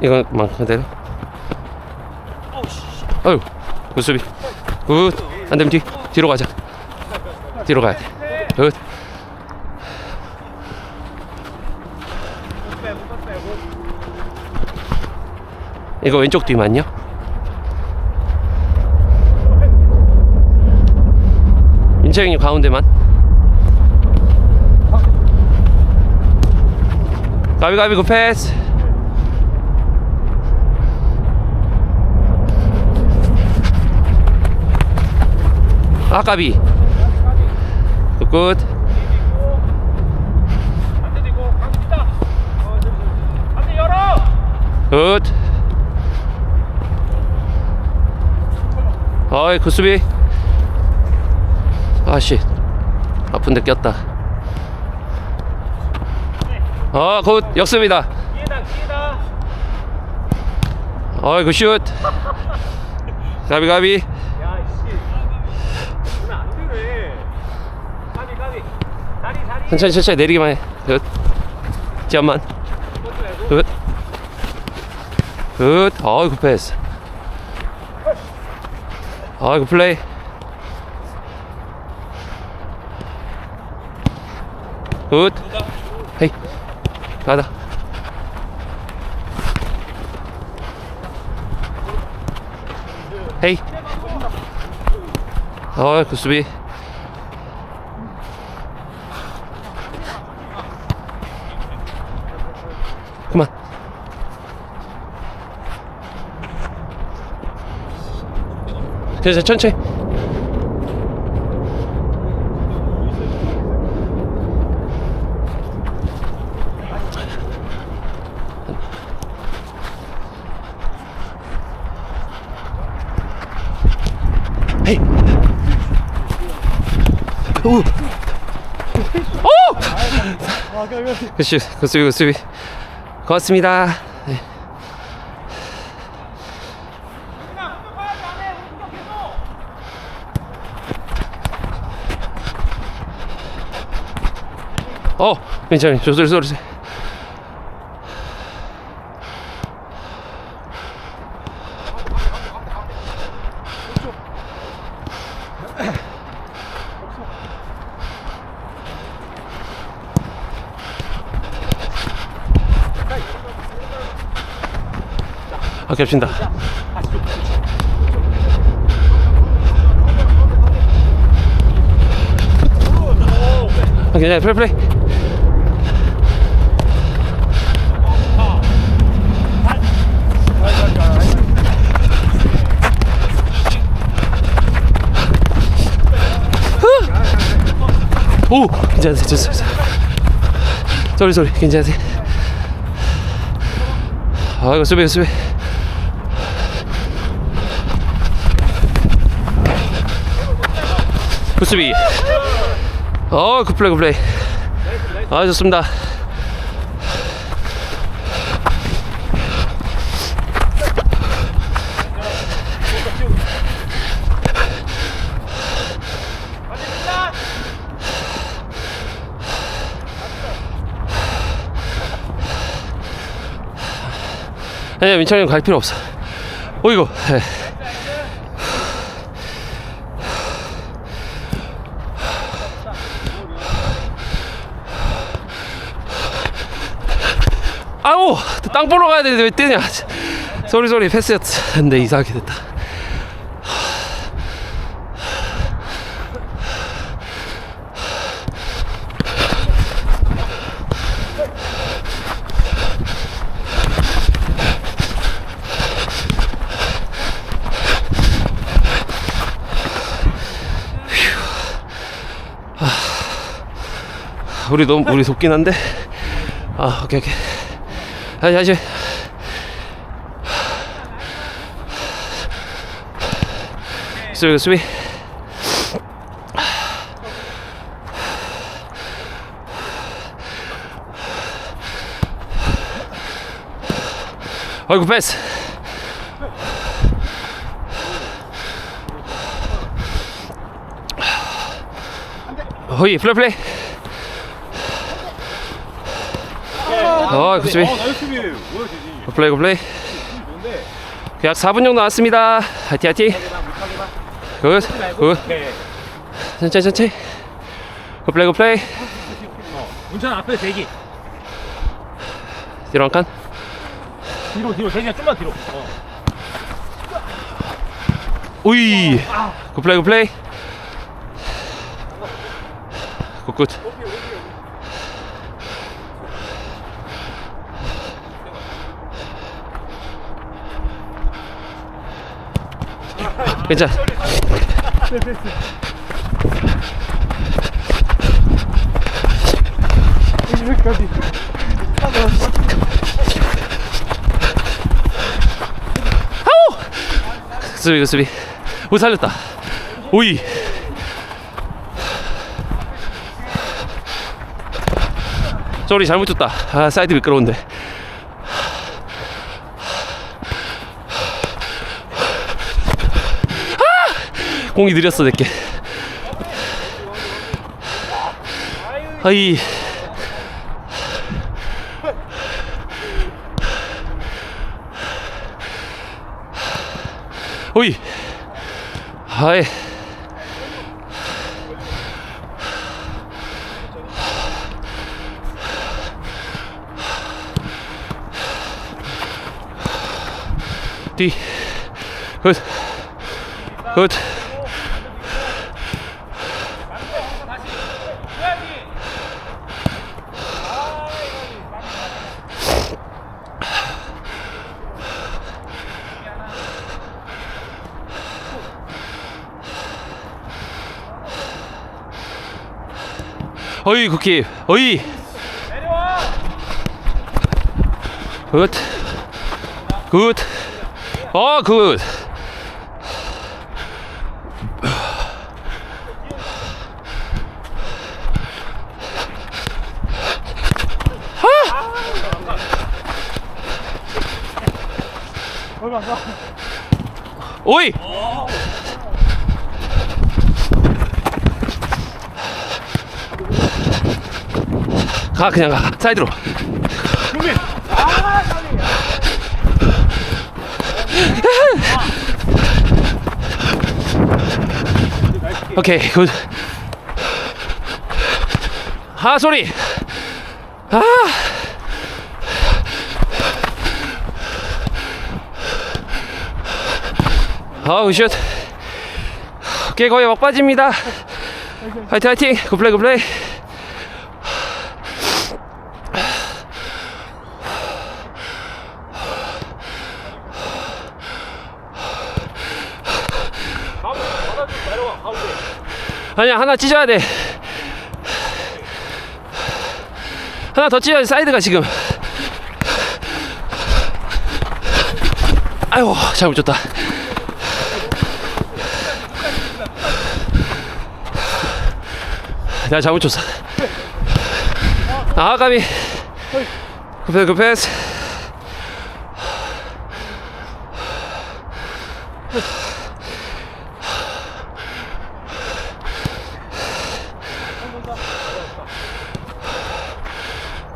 이건 만 그대로. 어유, 굿 수비. 굿. 안 되면 뒤 뒤로 가자. 뒤로 가야 돼. 굿. 이거 왼쪽 뒤만요? 민철이 가운데만. 가비 가비 그 패스. 아 가비. 굿. 어이 굿 수비. 아씨. 아픈데 꼈다. 어, 굿 역습이다. 기회다 기회다. 어이 굿슛. 가비 가비. 야 씨. 오늘 안 되네. 가비 가비. 다리 다리. 천천히 천천히 내리기만 해. 굿. 말고. 굿. 굿. 어이 굿 패스. 어이 굿 플레이. 굿. 헤이. 가다. 헤이. 어이 굿 수비. 그래서 천천히. 헤이. 오. 오! 그치, 그 수비, 그 수비. 고맙습니다. 어, 괜찮아요. 저 소리. 아, 겹친다. 아, 괜찮아. 플레이 플레이. 오, 괜찮으세요. 좋습니다. 소리 소리, 괜찮으세요. 아, 이거 수비, 수비. 굿수비. 어, 굿플레이, 굿플레이. 아, 좋습니다. 아니야, 민철이 형 갈 필요 없어. 어이구. 예. 아우 땅 보러 가야 되는데 왜 뛰냐 소리 소리 패스였는데 이상하게 됐다 우리 너무 우리 돕긴 한데. 아 오케이 오케이. 다시 다시 수비 수비. 아이고 패스. 허이 플레이 플레이 어, 그 수비. 어, 나이스 수비. 뭐야? 플레이 플레이. 뭔데? 계약 4분 정도 남았습니다. 하티 하티. 못하게만. 굿. 굿. 오케이. 천천히 천천히. 굿 플레이 굿 플레이. 어. 문찬 앞에 대기. 뒤로 한 칸. 뒤로, 뒤로. 대기야, 좀만 뒤로. 어. 오이. 굿 플레이 굿 플레이. 굿 굿. 괜찮아. 수비 그 수비. 오 살렸다. 오이. 쏘리 잘못 줬다. 아 사이드 미끄러운데 공이 느렸어 내게. 아이. 오이. 하이. 뒤 굿. 굿. 어이 쿠키 어이 굿. 굿. 어, 굿. 오이. 가 그냥 가 사이드로 오케이 굿. 아 소리. 아. 아우 슛. 오케이 거의 막바지입니다. 화이팅 화이팅. 굿플레이 굿플레이. 가운데, 받아 좀 내려와, 가운데. 아니야 하나 찢어야 돼. 하나 더 찢어야 돼 사이드가 지금. 아이고 잘못 줬다. 내가 잘못 줬어. 아 까비. 급패스 급패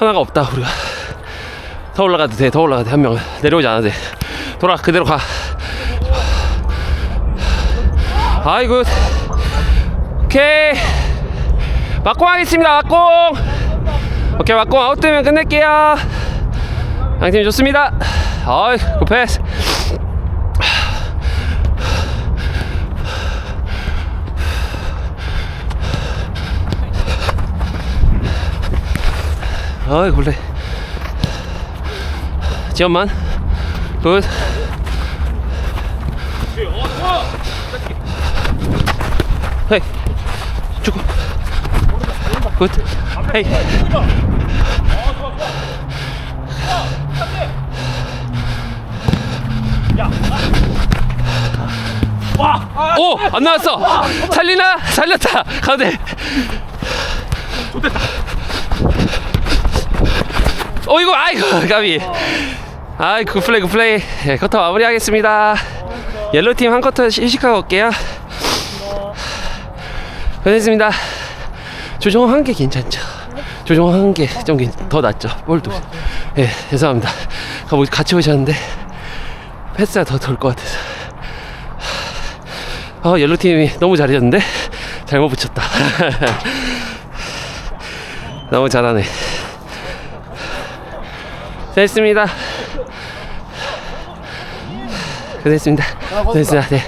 하나가 없다. 우리가. 더 올라가도 돼 더 올라가도 돼 한 명은 내려오지 않아도 돼. 돌아 그대로 가. 아이고. 오케이. 막공 하겠습니다 막공. 오케이 막공 아웃되면 끝낼게요. 양팀 좋습니다. 아이 굿패스 아이 굴레 지연만 굿. 헤이 축구 굿 헤이 와! 오! 안 나왔어! 살리나? 살렸다! 가운데! 어, 이거, 아이고, 까비. 아이, 굿플레이, 굿플레이. 예, 커터 마무리 하겠습니다. 옐로팀 한 커터 휴식하고 올게요. 고생했습니다. 조정 한개 괜찮죠? 조정 한개 좀 더 낫죠? 볼도. 예, 죄송합니다. 가- 같이 오셨는데 패스가 더 돌 것 같아서. 아, 옐로팀이 너무 잘해줬는데 잘못 붙였다. 너무 잘하네. 됐습니다. 고생했습니다. 고생했습니다. 네.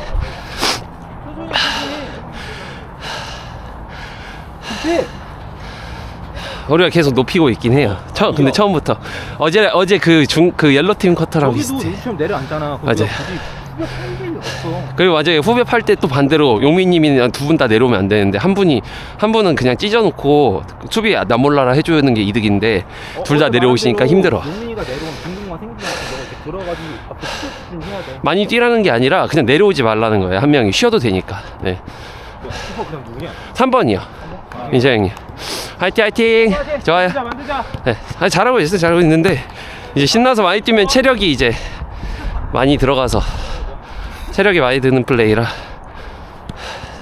우리가 계속 높이고 있긴 해요. 처음 근데 처음부터 어제 어제 그 중 그 옐로 팀 커터랑 거기도 비슷해. 루시엄 내려앉잖아. 거기가 맞아요. 굳이 팔 없어. 그리고 맞아요. 후배 팔 때 또 반대로 용민님이랑 두 분 다 내려오면 안 되는데 한 분이 한 분은 그냥 찢어놓고 수비 나 몰라라 해주는 게 이득인데 둘다 어제 내려오시니까 힘들어. 용민이가 내려오면 빈공만 생기면 너가 이렇게 들어가지고 앞에 슛좀 해야 돼. 많이 뛰라는 게 아니라 그냥 내려오지 말라는 거예요. 한 명이 쉬어도 되니까. 네. 너 키퍼 그냥 누구냐? 3번이요. 민재 형님. 화이팅 화이팅. 좋아요. 만들자 만들자. 네, 아니, 잘하고 있어요. 잘하고 있는데 이제 신나서 많이 뛰면 체력이 이제 많이 들어가서 체력이 많이 드는 플레이라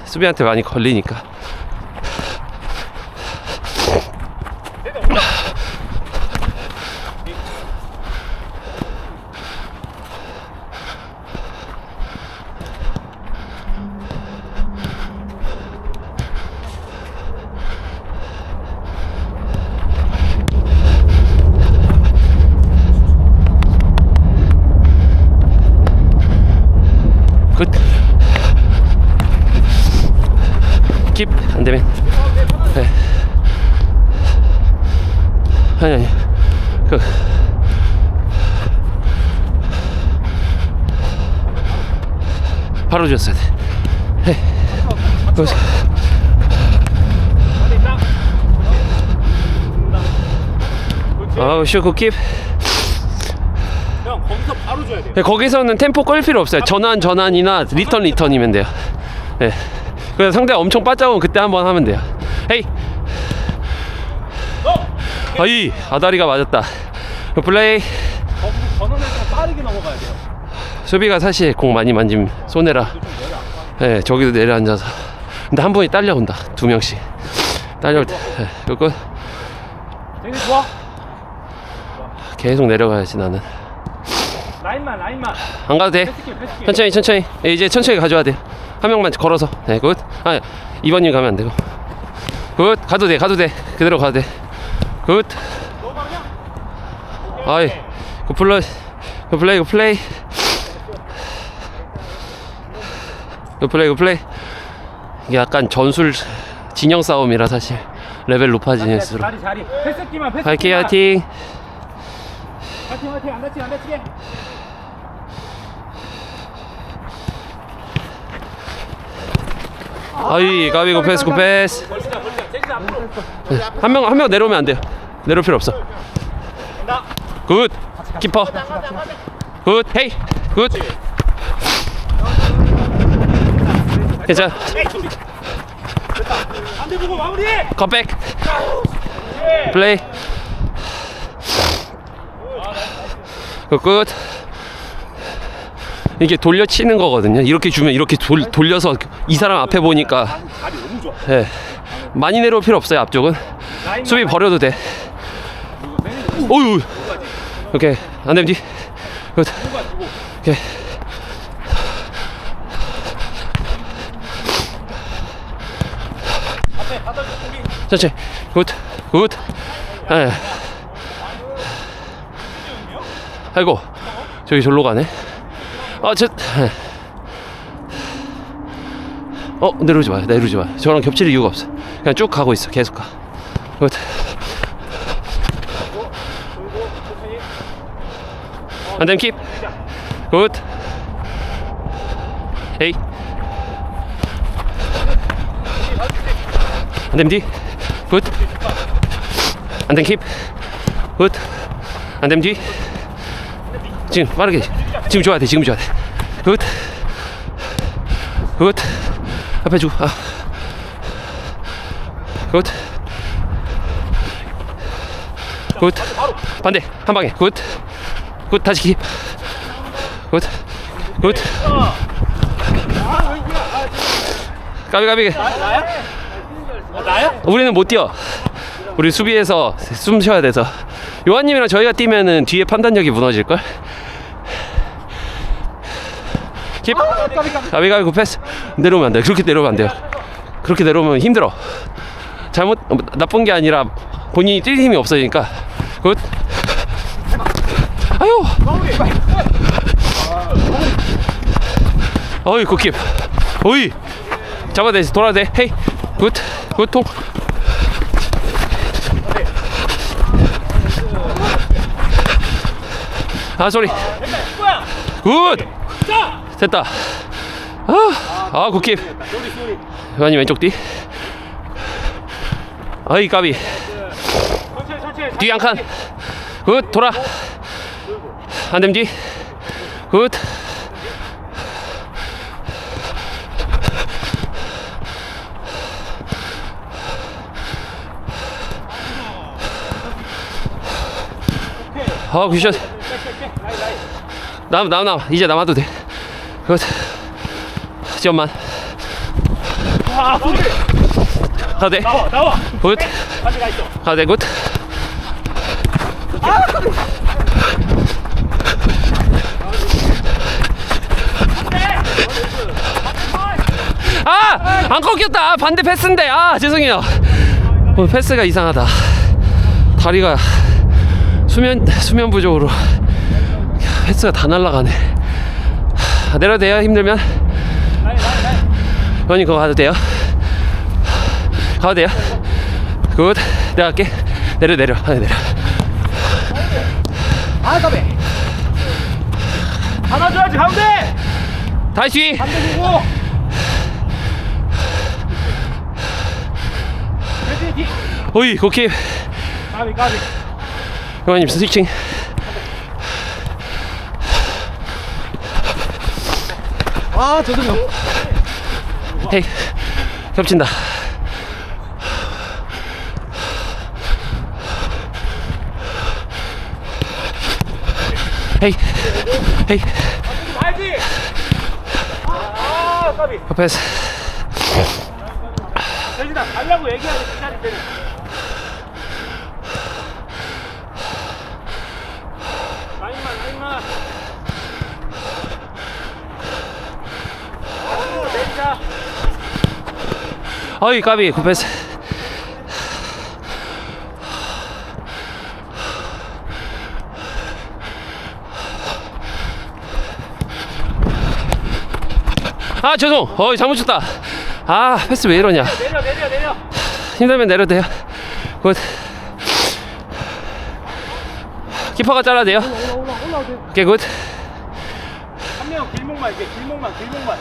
수비한테 많이 걸리니까. 안 되면. 네. 아니, 아니. 그. 바로 줬어야 돼. 네. 거기서. 아우, 슈, 굿 킵. 형 거기서 바로 줘야 돼. 네, 거기서는 템포 끌 필요 없어요. 전환 전환이나 리턴 리턴이면 돼요. 네. 그래서 상대가 엄청 빠져오면 그때 한번 하면 돼요. 헤이. 아이 아다리가 맞았다. 플레이 좀 빠르게 넘어가야 돼요. 수비가 사실 공 많이 만지면 손해라. 네, 저기도 내려앉아서. 근데 한 분이 딸려온다. 두 명씩. 딸려올 때. 네, 이거 되게 좋아. 계속 내려가야지 나는. 라인만 라인만. 안 가도 돼. 패스킥 패스킥. 천천히 천천히 예, 이제 천천히 가져야 돼. 한 명만 걸어서. 네, 굿. 아, 2번님 가면 안 되고. 굿. 가도 돼. 가도 돼. 그대로 가도 돼. 굿. 아이. 그 플레이. 그 플레이. 그 플레이. 그 플레이. 그 플레이. 이게 약간 전술 진영 싸움이라 사실 레벨 높아지는수록. 화이팅 화이팅. 화이팅 화이팅 안 다치게 안 다치게. 아이 가비 고 패스 고 패스. 벌써 벌써 잭스 앞으로. 한명 한 명 내려오면 안 돼요. 내려올 필요 없어. 나. 굿 키퍼 굿 헤이 굿 괜찮아. 컴백 플레이 굿 이게 돌려치는 거거든요 이렇게 주면 이렇게 돌, 돌려서 이 사람 앞에 보니까. 예. 많이 내려올 필요 없어요 앞쪽은 수비 버려도 돼 굿. 오케이 앞에 받아줘 우리. 천천히 굿, 굿. 예. 아이고 저기 절로 가네. 아, 저. 예. 어 내려오지 마요, 내려오지 마요. 저랑 겹칠 이유가 없어. 그냥 쭉 가고 있어, 계속 가. 굿. 안되면 킵. 굿. 헤이. 안되면 뒤. 굿. 안되면 킵. 굿. 안되면 뒤. 지금 빠르게. 지금 줘야 돼. 지금 줘야 돼. 굿. 굿. 앞에 주고. 아. 굿. 굿. 반대. 한 방에. 굿. 굿. 다시 킵. 굿. 굿. 까비 까비. 나야? 우리는 못 뛰어. 우리 수비에서 숨 쉬어야 돼서 요한님이랑 저희가 뛰면은 뒤에 판단력이 무너질 걸? 킵 가비 가비 굿패스 내려오면 안 돼 그렇게 내려오면 안 돼요. 그렇게 내려오면 힘들어. 잘못 어, 나쁜 게 아니라 본인이 뛸 힘이 없어지니까. 굿. 아유. 어이 굿킵 어이. 잡아야 돼 돌아야 돼. 헤이. 굿. 굿통. 아 소리 굿 됐다 아, 아 굿킵 요한이 왼쪽 뒤 어이 까비 뒤 한 칸. 굿 돌아. 한댐 뒤. 굿. 아 굿샷. 남, 남, 남. 이제 남아도 돼. 굿. 지원만. 아 돼. 나와 나와 굿. 같이 가 있어 가도 돼. 굿. 아! 안 꺾였다! 아, 반대 패스인데! 아, 죄송해요. 오늘 패스가 이상하다. 다리가 수면, 수면 부족으로 패스가 다 날아가네. 하, 내려도 돼요? 힘들면? 형님, 그거 가도 돼요? 가도 돼요? 굿. 내가 할게. 내려, 내려. 아, 내려. 아 까비 안아줘야지 가운데 다시 뒤! 반대 보고 대신 뒤 오이, 고킵. 까비 까비 형님, 스위칭. 아 저도요 헤이. 겹친다. 헤이. 헤이. 알지 아 까비 패스. 대신아 가려고 얘기하지 기다릴 때는 라인만 라인만 오 내리자 어이, 까비. 굿패스. 아, 죄송. 어이, 잘못 쳤다. 아, 패스 왜 이러냐. 내려 내려 내려 힘들면 내려도 돼요. 굿. 키퍼가 잘라도 돼요. 오케이, 굿. 한 명 길목만 이렇게 길목만 길목만